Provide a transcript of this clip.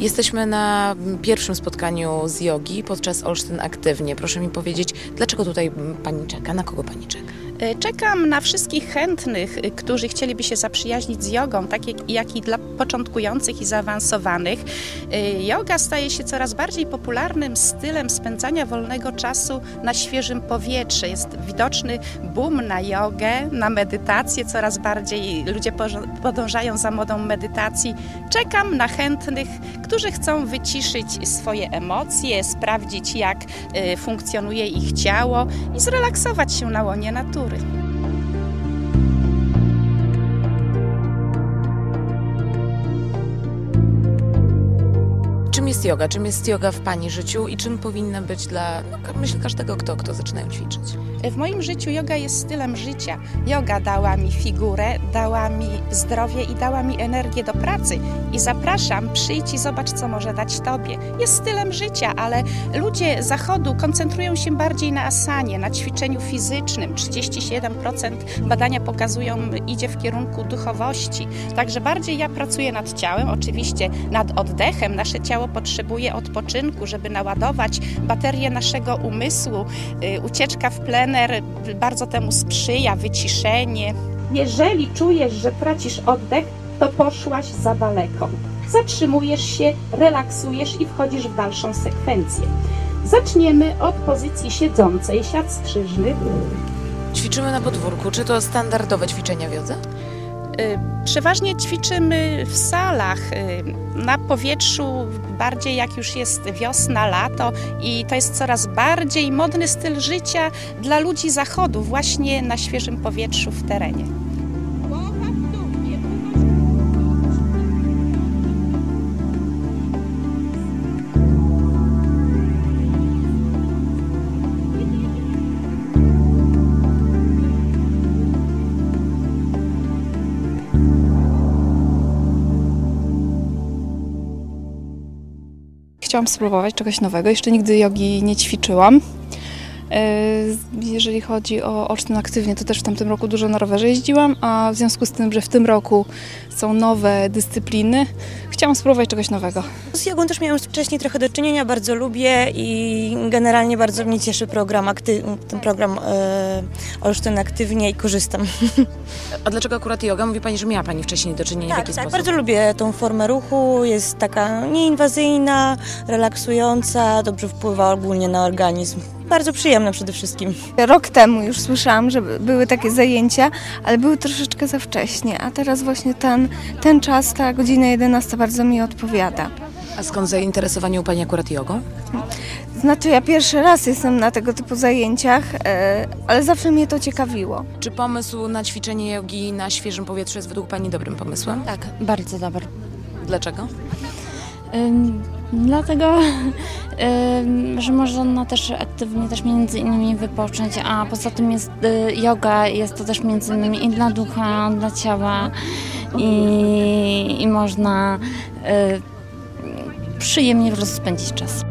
Jesteśmy na pierwszym spotkaniu z jogi podczas Olsztyn Aktywnie. Proszę mi powiedzieć, dlaczego tutaj pani czeka? Na kogo pani czeka? E, Czekam na wszystkich chętnych, y, którzy chcieliby się zaprzyjaźnić z jogą, tak jak, i dla początkujących i zaawansowanych. Yoga staje się coraz bardziej popularnym stylem spędzania wolnego czasu na świeżym powietrzu. Jest widoczny boom na jogę, na medytację. Coraz bardziej ludzie podążają za modą medytacji. Czekam na chętnych, którzy chcą wyciszyć swoje emocje, sprawdzić jak y, funkcjonuje ich ciało i zrelaksować się na łonie natury. Czym jest yoga? Czym jest yoga w pani życiu i czym powinna być dla, no, myślę, każdego, kto, kto zaczynają ćwiczyć? W moim życiu yoga jest stylem życia. Yoga dała mi figurę, dała mi zdrowie i dała mi energię do pracy. I zapraszam, przyjdź i zobacz, co może dać Tobie. Jest stylem życia, ale ludzie zachodu koncentrują się bardziej na asanie, na ćwiczeniu fizycznym. 37% badania pokazują, idzie w kierunku duchowości. Także bardziej ja pracuję nad ciałem, oczywiście nad oddechem. Nasze ciało potrzebuje odpoczynku, żeby naładować baterię naszego umysłu. Y, Ucieczka w plener bardzo temu sprzyja, wyciszenie. Jeżeli czujesz, że tracisz oddech, to poszłaś za daleko. Zatrzymujesz się, relaksujesz i wchodzisz w dalszą sekwencję. Zaczniemy od pozycji siedzącej, siat skrzyżnych. Ćwiczymy na podwórku. Czy to standardowe ćwiczenia w jodze? Y, Przeważnie ćwiczymy w salach, y, na powietrzu, bardziej jak już jest wiosna, lato i to jest coraz bardziej modny styl życia dla ludzi zachodu, właśnie na świeżym powietrzu w terenie. Chciałam spróbować czegoś nowego. Jeszcze nigdy jogi nie ćwiczyłam. E, Jeżeli chodzi o Olsztyn Aktywnie, to też w tamtym roku dużo na rowerze jeździłam, a w związku z tym, że w tym roku są nowe dyscypliny, chciałam spróbować czegoś nowego. Z jogą też miałam wcześniej trochę do czynienia, bardzo lubię i generalnie bardzo mnie cieszy program, akty- ten program e, Olsztyn Aktywnie i korzystam. A dlaczego akurat yoga? Mówi pani, że miała pani wcześniej do czynienia. w Tak, jaki tak, sposób? bardzo lubię tą formę ruchu, jest taka nieinwazyjna, relaksująca, dobrze wpływa ogólnie na organizm. Bardzo przyjemna przede wszystkim. Rok temu już słyszałam, że by- były takie zajęcia, ale były troszeczkę za wcześnie, a teraz właśnie ten, ten czas, ta godzina 11 bardzo mi odpowiada. A skąd zainteresowanie u pani akurat jogą? Znaczy ja pierwszy raz jestem na tego typu zajęciach, e, ale zawsze mnie to ciekawiło. Czy pomysł na ćwiczenie jogi na świeżym powietrzu jest według pani dobrym pomysłem? Tak, bardzo dobry. Dlaczego? Ym, Dlatego, że można też aktywnie też między innymi wypocząć, a poza tym jest y, yoga, jest to też między innymi i dla ducha, dla ciała i, i można y, przyjemnie spędzić czas.